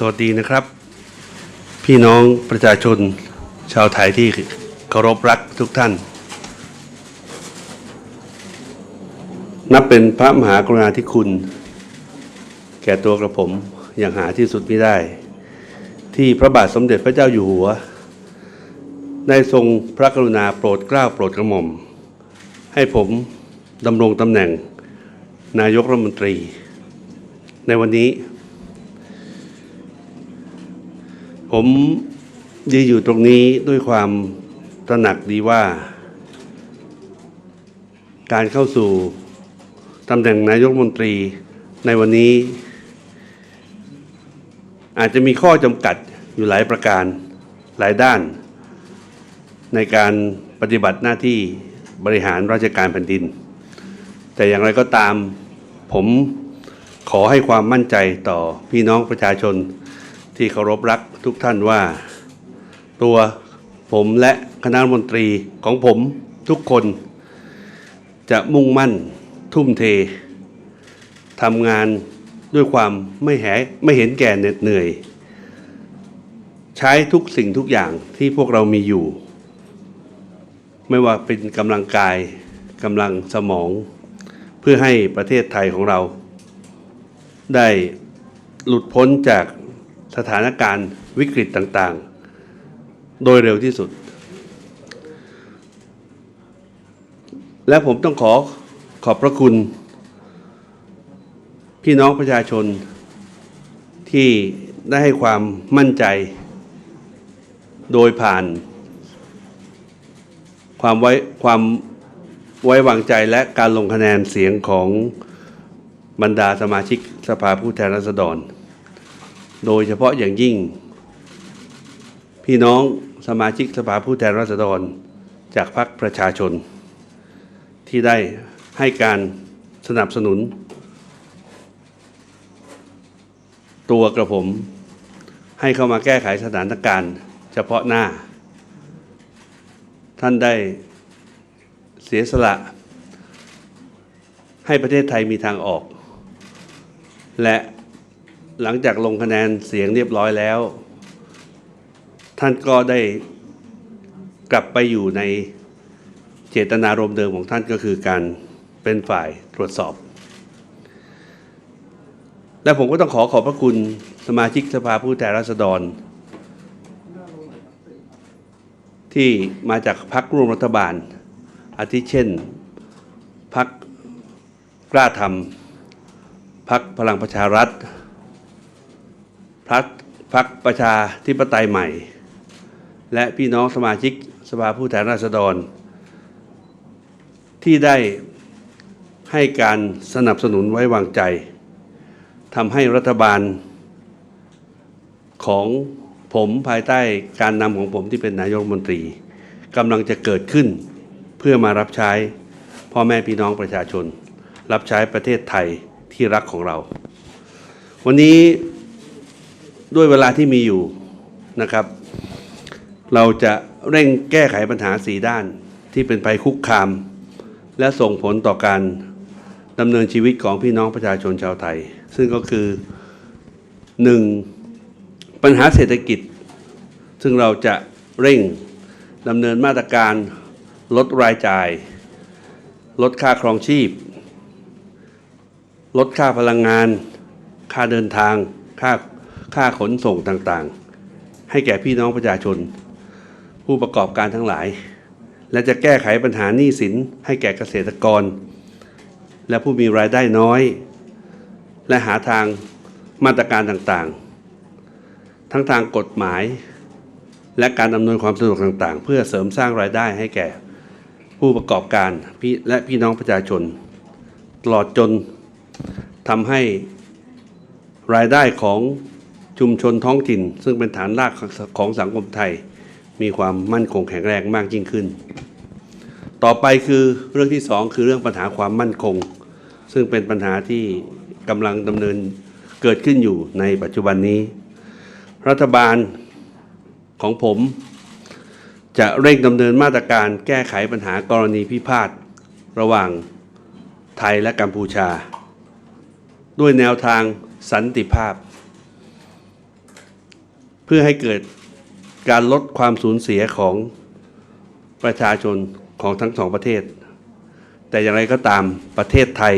สวัสดีนะครับ พี่น้องประชาชนชาวไทยที่เคารพรักทุกท่าน นับเป็นพระมหากรุณาธิคุณ แก่ตัวกระผมอย่างหาที่สุดไม่ได้ ที่พระบาทสมเด็จพระเจ้าอยู่หัวได้ทรงพระกรุณาโปรดเกล้าโปรดกระหม่อม ให้ผมดำรงตำแหน่งนายกรัฐมนตรี ในวันนี้ ผมยืนอยู่ตรงนี้ด้วยความตระหนักดีว่า การเข้าสู่ตำแหน่งนายกมนตรีในวันนี้ อาจจะมีข้อจำกัดอยู่หลายประการหลายด้าน ในการปฏิบัติหน้าที่บริหารราชการแผ่นดิน แต่อย่างไรก็ตามผมขอให้ความมั่นใจต่อพี่น้องประชาชน ที่เคารพรักทุกท่านว่า ตัวผมและคณะมนตรีของผมทุกคน จะมุ่งมั่นทุ่มเททำงานด้วยความไม่แหไม่เห็นแก่เหน็ดเหนื่อย ใช้ทุกสิ่งทุกอย่างที่พวกเรามีอยู่ ไม่ว่าเป็นกำลังกายกำลังสมอง เพื่อให้ประเทศไทยของเรา ได้หลุดพ้นจาก สถานการณ์วิกฤตต่างๆ โดยเร็วที่สุด และผมต้องขอขอบพระคุณ พี่น้องประชาชนที่ได้ให้ความมั่นใจ โดยผ่านความไว้ความไว้วางใจและการลงคะแนนเสียงของบรรดาสมาชิกสภาผู้แทนราษฎร โดยเฉพาะอย่างยิ่ง พี่น้องสมาชิกสภาผู้แทนราษฎร จากพรรคประชาชน ที่ได้ให้การสนับสนุน ตัวกระผมให้เข้ามาแก้ไขสถานการณ์เฉพาะหน้า ท่านได้เสียสละ ให้ประเทศไทยมีทางออก และ หลังจากลงคะแนนเสียงเรียบร้อยแล้ว ท่านก็ได้กลับไปอยู่ในเจตนารมณ์เดิมของท่านก็คือการเป็นฝ่ายตรวจสอบ และผมก็ต้องขอขอบพระคุณสมาชิกสภาผู้แทนราษฎร ที่มาจากพรรคร่วมรัฐบาล อาทิเช่นพรรคกล้าทำพรรคพลังประชารัฐ พรรคพรรคประชาธิปไตยใหม่ และพี่น้องสมาชิกสภาผู้แทนราษฎร ที่ได้ให้การสนับสนุนไว้วางใจทำให้รัฐบาลของผมภายใต้การนำของผมที่เป็นนายกรัฐมนตรีกำลังจะเกิดขึ้นเพื่อมารับใช้พ่อแม่พี่น้องประชาชน รับใช้ประเทศไทยที่รักของเรา วันนี้ ด้วยเวลาที่มีอยู่นะครับ เราจะเร่งแก้ไขปัญหาสีด้านที่เป็นภัยคุกคาม และส่งผลต่อการดำเนินชีวิตของพี่น้องประชาชนชาวไทย ซึ่งก็คือหนึ่งปัญหาเศรษฐกิจ ซึ่งเราจะเร่งดำเนินมาตรการลดรายจ่าย ลดค่าครองชีพ ลดค่าพลังงาน ค่าเดินทาง ค่า ค่าขนส่งต่างๆ ให้แก่พี่น้องประชาชน ผู้ประกอบการทั้งหลาย และจะแก้ไขปัญหาหนี้สินให้แก่เกษตรกร และผู้มีรายได้น้อย และหาทางมาตรการต่างๆ ทั้งทางกฎหมาย และการอำนวยความสะดวกต่างๆ เพื่อเสริมสร้างรายได้ให้แก่ผู้ประกอบการและพี่น้องประชาชน ตลอดจนทำให้รายได้ของ ชุมชนท้องถิ่น ซึ่งเป็นฐานรากของสังคมไทย มีความมั่นคงแข็งแรงมากยิ่งขึ้น ต่อไปคือเรื่องที่สองคือเรื่องปัญหาความมั่นคง ซึ่งเป็นปัญหาที่กำลังดำเนินเกิดขึ้นอยู่ในปัจจุบันนี้ รัฐบาลของผม จะเร่งดำเนินมาตรการแก้ไขปัญหากรณีพิพาทระหว่างไทยและกัมพูชา ด้วยแนวทางสันติภาพ เพื่อให้เกิดการลดความสูญเสียของประชาชนของทั้งสองประเทศ แต่อย่างไรก็ตามประเทศไทย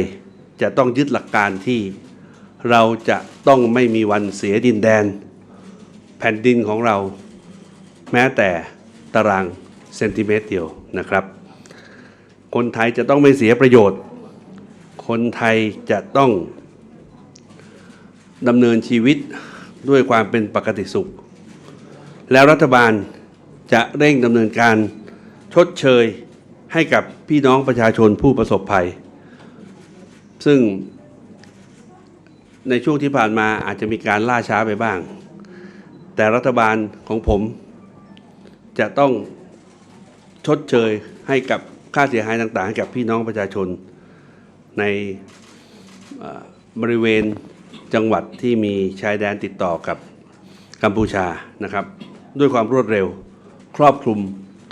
จะต้องยึดหลักการที่เราจะต้องไม่มีวันเสียดินแดน แผ่นดินของเรา แม้แต่ตารางเซนติเมตรเดียวนะครับ คนไทยจะต้องไม่เสียประโยชน์ คนไทยจะต้องดำเนินชีวิต ด้วยความเป็นปกติสุข แล้วรัฐบาลจะเร่งดำเนินการชดเชยให้กับพี่น้องประชาชนผู้ประสบภัย ซึ่งในช่วงที่ผ่านมาอาจจะมีการล่าช้าไปบ้าง แต่รัฐบาลของผมจะต้องชดเชยให้กับค่าเสียหายต่างๆให้กับพี่น้องประชาชนในบริเวณ จังหวัดที่มีชายแดนติดต่อกับกัมพูชานะครับ ด้วยความรวดเร็วครอบคลุม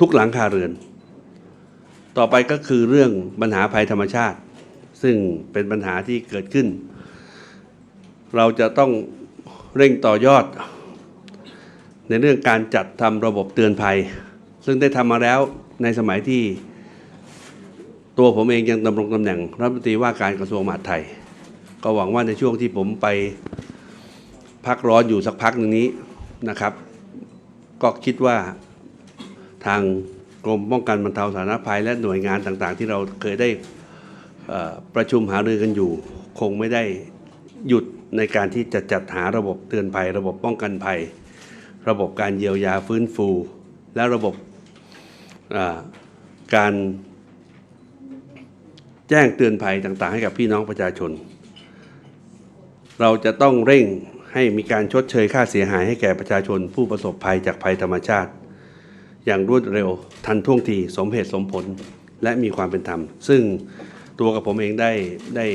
ทุกหลังคาเรือน ต่อไปก็คือเรื่องปัญหาภัยธรรมชาติ ซึ่งเป็นปัญหาที่เกิดขึ้น เราจะต้องเร่งต่อยอด ในเรื่องการจัดทำระบบเตือนภัย ซึ่งได้ทำมาแล้วในสมัยที่ตัวผมเองยังดำรงตำแหน่งรัฐมนตรีว่าการกระทรวงมหาดไทย ก็หวังว่าในช่วงที่ผมไปพักร้อนอยู่สักพักหนึ่งนี้นะครับ ก็คิดว่าทางกรมป้องกันบรรเทาสาธารณภัย และหน่วยงานต่างๆ ที่เราเคยได้ประชุมหารือกันอยู่ คงไม่ได้หยุดในการที่จะจัดหาระบบเตือนภัย ระบบป้องกันภัย ระบบการเยียวยาฟื้นฟู และระบบการแจ้งเตือนภัยต่างๆ ให้กับพี่น้องประชาชน เราจะต้องเร่งให้มีการชดเชยค่าเสียหายให้แก่ประชาชนผู้ประสบภัยจากภัยธรรมชาติ อย่างรวดเร็วทันท่วงทีสมเหตุสมผลและมีความเป็นธรรม ซึ่งตัวกับผมเองได้ได้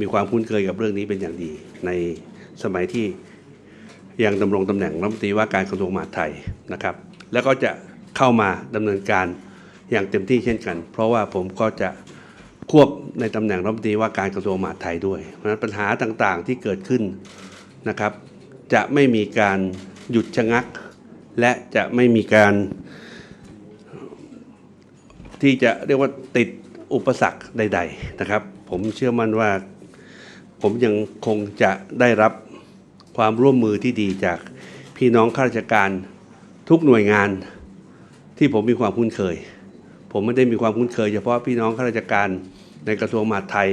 มีความคุ้นเคยกับเรื่องนี้เป็นอย่างดี ในสมัยที่ยังดำรงตำแหน่งรัฐมนตรีว่าการกระทรวงมหาดไทยนะครับ แล้วก็จะเข้ามาดำเนินการอย่างเต็มที่เช่นกัน เพราะว่าผมก็จะ ควบในตำแหน่งรัฐมนตรีว่าการกระทรวงมหาดไทยด้วย เพราะฉะนั้นปัญหาต่างๆที่เกิดขึ้นนะครับ จะไม่มีการหยุดชะงัก และจะไม่มีการที่จะเรียกว่าติดอุปสรรคใด ๆนะครับ ผมเชื่อมั่นว่า ผมยังคงจะได้รับความร่วมมือที่ดีจากพี่น้องข้าราชการทุกหน่วยงานที่ผมมีความคุ้นเคย ผมไม่ได้มีความคุ้นเคยเฉพาะพี่น้องข้าราชการ ในกระทรวงมหาดไทย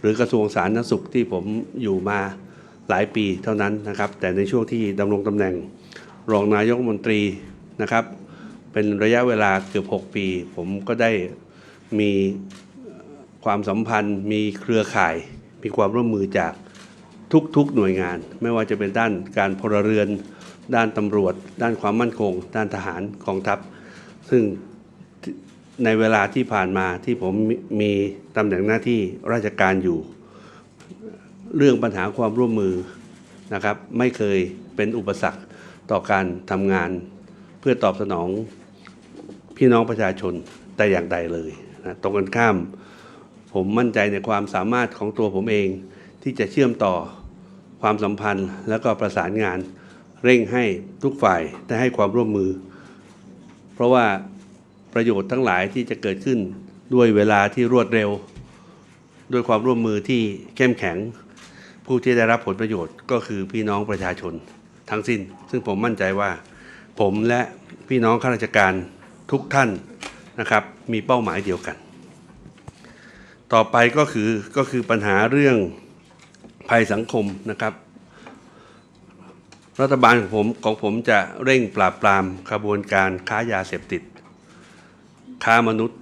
หรือกระทรวงสาธารณสุขที่ผมอยู่มาหลายปีเท่านั้นนะครับ แต่ในช่วงที่ดำรงตำแหน่งรองนายกรัฐมนตรีนะครับ เป็นระยะเวลาเกือบ 6 ปี ผมก็ได้มีความสัมพันธ์ มีเครือข่าย มีความร่วมมือจากทุกๆหน่วยงาน ไม่ว่าจะเป็นด้านการพลเรือน ด้านตำรวจ ด้านความมั่นคง ด้านทหารกองทัพ ซึ่ง ในเวลาที่ผ่านมาที่ผมมีตำแหน่งหน้าที่ราชการอยู่ เรื่องปัญหาความร่วมมือนะครับ ไม่เคยเป็นอุปสรรคต่อการทำงาน เพื่อตอบสนองพี่น้องประชาชนแต่อย่างใดเลยนะตรงกันข้าม ผมมั่นใจในความสามารถของตัวผมเองที่จะเชื่อมต่อความสัมพันธ์ แล้วก็ประสานงาน เร่งให้ทุกฝ่ายได้ให้ความร่วมมือ เพราะว่า ประโยชน์ทั้งหลายที่จะเกิดขึ้นด้วยเวลาที่รวดเร็ว ด้วยความร่วมมือที่เข้มแข็ง ผู้ที่ได้รับผลประโยชน์ก็คือพี่น้องประชาชนทั้งสิ้น ซึ่งผมมั่นใจว่า ผมและพี่น้องข้าราชการทุกท่านนะครับ มีเป้าหมายเดียวกัน ต่อไปก็คือก็คือปัญหาเรื่องภัยสังคมนะครับ รัฐบาลของผมของผมจะเร่งปราบปรามขบวนการค้ายาเสพติด ค้ามนุษย์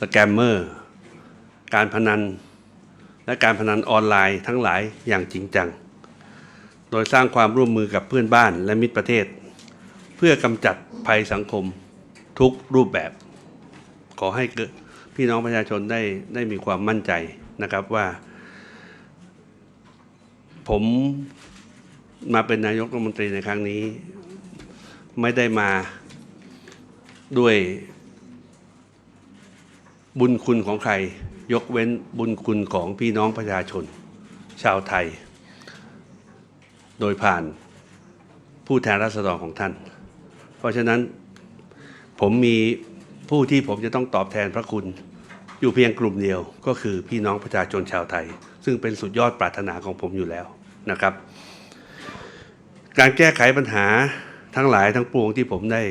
สแกมเมอร์ การพนัน และการพนันออนไลน์ทั้งหลายอย่างจริงจัง โดยสร้างความร่วมมือกับเพื่อนบ้านและมิตรประเทศ เพื่อกำจัดภัยสังคมทุกรูปแบบ ขอให้พี่น้องประชาชนได้ได้มีความมั่นใจนะครับว่า ผมมาเป็นนายกรัฐมนตรีในครั้งนี้ ไม่ได้มาด้วย บุญคุณของใคร ยกเว้นบุญคุณของพี่น้องประชาชน ชาวไทย โดยผ่านผู้แทนราษฎรของท่าน เพราะฉะนั้นผมมีผู้ที่ผมจะต้องตอบแทนพระคุณ อยู่เพียงกลุ่มเดียวก็คือพี่น้องประชาชนชาวไทย ซึ่งเป็นสุดยอดปรารถนาของผมอยู่แล้วนะครับ การแก้ไขปัญหาทั้งหลายทั้งปวงที่ผมได้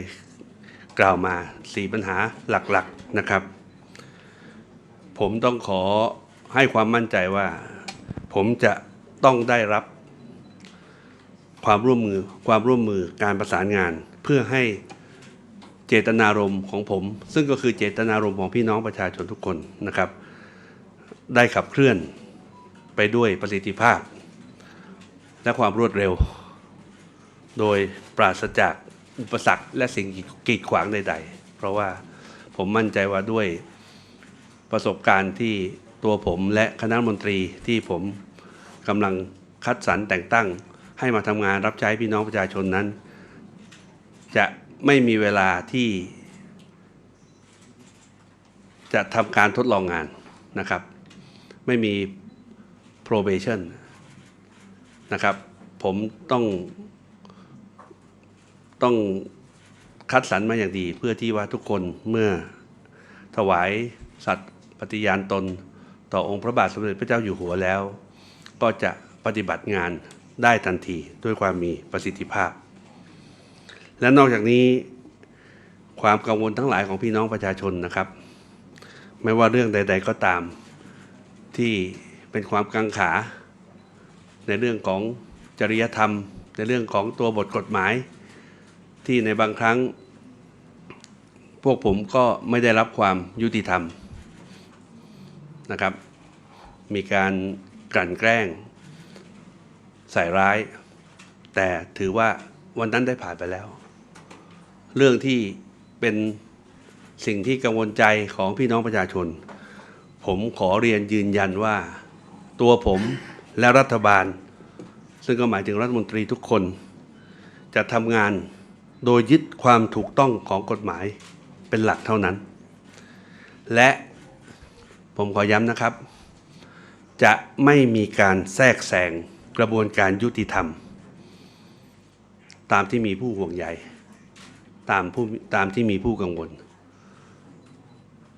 กล่าวมาสี่ปัญหาหลักๆนะครับ ผมต้องขอให้ความมั่นใจว่า ผมจะต้องได้รับความร่วมมือความร่วมมือการประสานงาน เพื่อให้เจตนารมณ์ของผม ซึ่งก็คือเจตนารมณ์ของพี่น้องประชาชนทุกคนนะครับ ได้ขับเคลื่อนไปด้วยประสิทธิภาพ และความรวดเร็ว โดยปราศจากอุปสรรคและสิ่งกีดขวางใด ๆ เพราะว่าผมมั่นใจว่าด้วย ประสบการณ์ที่ตัวผมและคณะมนตรีที่ผมกำลังคัดสรรแต่งตั้ง ให้มาทำงานรับใช้พี่น้องประชาชนนั้น จะไม่มีเวลาที่ จะทำการทดลองงานนะครับ ไม่มี probation นะครับ ผมต้องต้องคัดสรรมาอย่างดีเพื่อที่ว่าทุกคนเมื่อถวายสัตย์ ปฏิญาณตนต่อองค์พระบาทสมเด็จพระเจ้าอยู่หัวแล้ว ก็จะปฏิบัติงานได้ทันทีด้วยความมีประสิทธิภาพ และนอกจากนี้ความกังวลทั้งหลายของพี่น้องประชาชนนะครับ ไม่ว่าเรื่องใด ๆก็ตามที่เป็นความกังขา ในเรื่องของจริยธรรม ในเรื่องของตัวบทกฎหมาย ที่ในบางครั้ง พวกผมก็ไม่ได้รับความยุติธรรม นะครับ มีการกลั่นแกล้ง ใส่ร้าย แต่ถือว่าวันนั้นได้ผ่านไปแล้ว เรื่องที่เป็นสิ่งที่กังวลใจของพี่น้องประชาชน ผมขอเรียนยืนยันว่า ตัวผมและรัฐบาล ซึ่งก็หมายถึงรัฐมนตรีทุกคน จะทำงานโดยยึดความถูกต้องของกฎหมายเป็นหลักเท่านั้น และ ผมขอย้ำนะครับ จะไม่มีการแทรกแซงกระบวนการยุติธรรม ตามที่มีผู้ห่วงใยตามผู้ตามที่มีผู้กังวล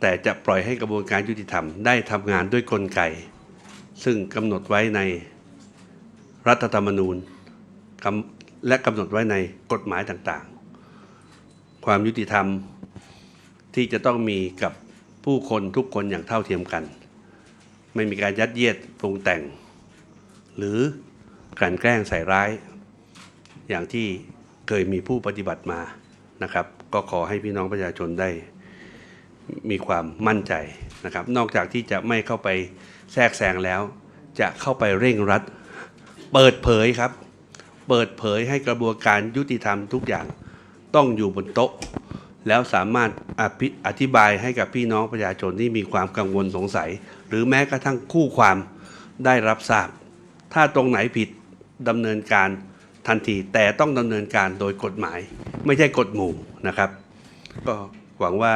แต่จะปล่อยให้กระบวนการยุติธรรมได้ทำงานด้วยกลไก ซึ่งกำหนดไว้ในรัฐธรรมนูญและกำหนดไว้ในกฎหมายต่างๆ ความยุติธรรมที่จะต้องมีกับ ผู้คนทุกคนอย่างเท่าเทียมกัน ไม่มีการยัดเยียดปรุงแต่ง หรือกลั่นแกล้งใส่ร้าย อย่างที่เคยมีผู้ปฏิบัติมานะครับ ก็ขอให้พี่น้องประชาชนได้มีความมั่นใจนะครับ นอกจากที่จะไม่เข้าไปแทรกแซงแล้ว จะเข้าไปเร่งรัด เปิดเผยครับ เปิดเผยให้กระบวนการยุติธรรมทุกอย่างต้องอยู่บนโต๊ะ แล้วสามารถอภิอธิบายให้กับพี่น้องประชาชนที่มีความกังวลสงสัย หรือแม้กระทั่งคู่ความได้รับทราบ ถ้าตรงไหนผิดดำเนินการทันที แต่ต้องดำเนินการโดยกฎหมาย ไม่ใช่กฎหมู่นะครับ ก็หวังว่า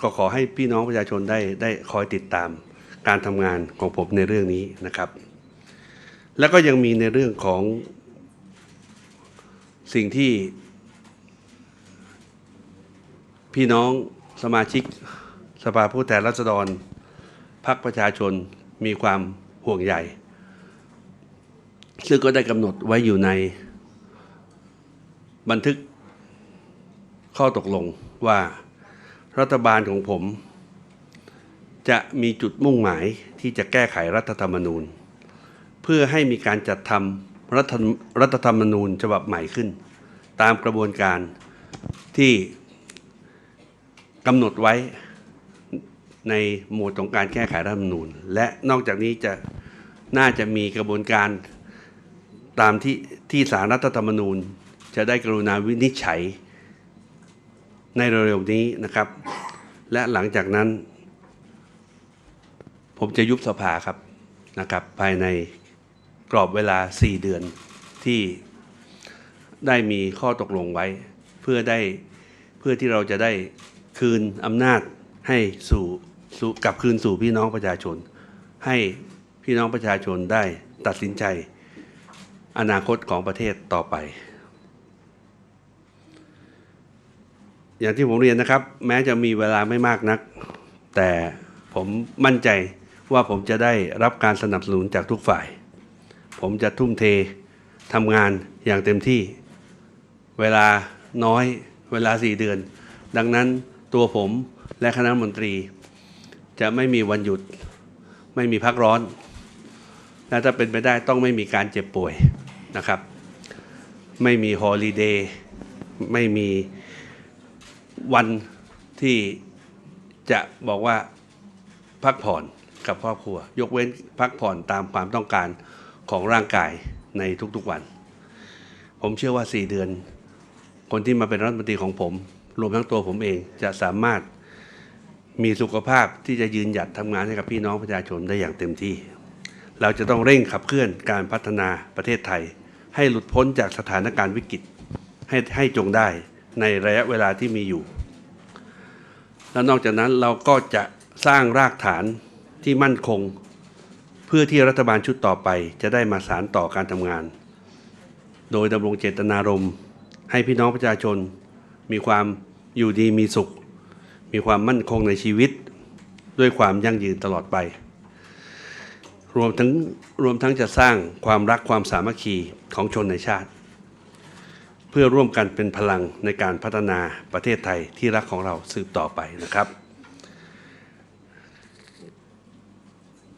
ก็ขอให้พี่น้องประชาชนได้ได้คอยติดตามการทำงานของผมในเรื่องนี้นะครับ แล้วก็ยังมีในเรื่องของสิ่งที่ พี่น้องสมาชิกสภาผู้แทนราษฎรพรรคประชาชนมีความห่วงใยซึ่งก็ได้กำหนดไว้อยู่ในบันทึกข้อตกลงว่ารัฐบาลของผม จะมีจุดมุ่งหมายที่จะแก้ไขรัฐธรรมนูญ เพื่อให้มีการจัดทำรัฐรัฐธรรมนูญฉบับใหม่ขึ้น ตามกระบวนการที่ กำหนดไว้ในหมวดของการแก้ไขรัฐธรรมนูญ และนอกจากนี้จะน่าจะมีกระบวนการตามที่ที่สารรัฐธรรมนูญ จะได้กรุณาวินิจฉัย ในเร็วๆนี้นะครับ และหลังจากนั้น ผมจะยุบสภาครับนะครับ ภายในกรอบเวลา 4 เดือนที่ได้มีข้อตกลงไว้ เพื่อได้เพื่อที่เราจะได้ คืนอำนาจให้สู่สู่กลับคืนสู่พี่น้องประชาชน ให้พี่น้องประชาชนได้ตัดสินใจ อนาคตของประเทศต่อไป อย่างที่ผมเรียนนะครับ แม้จะมีเวลาไม่มากนัก แต่ผมมั่นใจว่าผมจะได้รับการสนับสนุนจากทุกฝ่าย ผมจะทุ่มเททำงานอย่างเต็มที่ เวลาน้อย เวลาสี่เดือน ดังนั้น ตัวผมและคณะมนตรี จะไม่มีวันหยุด ไม่มีพักร้อน และถ้าเป็นไปได้ต้องไม่มีการเจ็บป่วยนะครับ ไม่มีฮอลิเดย์ไม่มีวันที่จะบอกว่าพักผ่อนกับครอบครัว ยกเว้นพักผ่อนตามความต้องการของร่างกายในทุกๆวัน ผมเชื่อว่า 4 เดือน คนที่มาเป็นรัฐมนตรีของผม รวมทั้งตัวผมเองจะสามารถมีสุขภาพที่จะยืนหยัดทำงานให้กับพี่น้องประชาชนได้อย่างเต็มที่ เราจะต้องเร่งขับเคลื่อนการพัฒนาประเทศไทย ให้หลุดพ้นจากสถานการณ์วิกฤตให้ให้จงได้ในระยะเวลาที่มีอยู่ แล้วนอกจากนั้นเราก็จะสร้างรากฐานที่มั่นคง เพื่อที่รัฐบาลชุดต่อไป จะได้มาสารต่อการทำงาน โดยดำรงเจตนารมณ์ให้พี่น้องประชาชน มีความอยู่ดีมีสุข มีความมั่นคงในชีวิต ด้วยความยั่งยืนตลอดไป รวมทั้งรวมทั้งจะสร้างความรักความสามัคคีของชนในชาติ เพื่อร่วมกันเป็นพลังในการพัฒนาประเทศไทยที่รักของเราสืบต่อไปนะครับ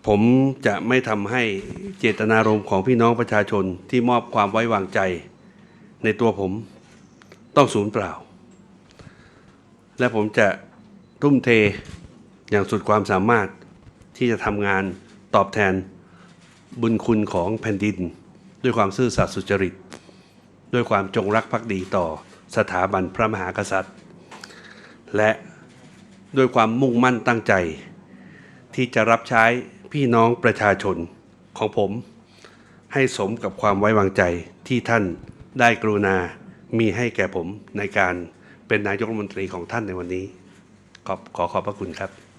ผมจะไม่ทำให้เจตนารมณ์ของพี่น้องประชาชนที่มอบความไว้วางใจในตัวผมต้องสูญเปล่า และผมจะทุ่มเทอย่างสุดความสามารถที่จะทำงานตอบแทนบุญคุณของแผ่นดิน ด้วยความซื่อสัตย์สุจริต ด้วยความจงรักภักดีต่อสถาบันพระมหากษัตริย์ และด้วยความมุ่งมั่นตั้งใจ ที่จะรับใช้พี่น้องประชาชนของผม ให้สมกับความไว้วางใจที่ท่านได้กรุณามีให้แก่ผมในการ เป็นนายกรัฐมนตรีของท่านในวันนี้ ขอขอขอบพระคุณครับ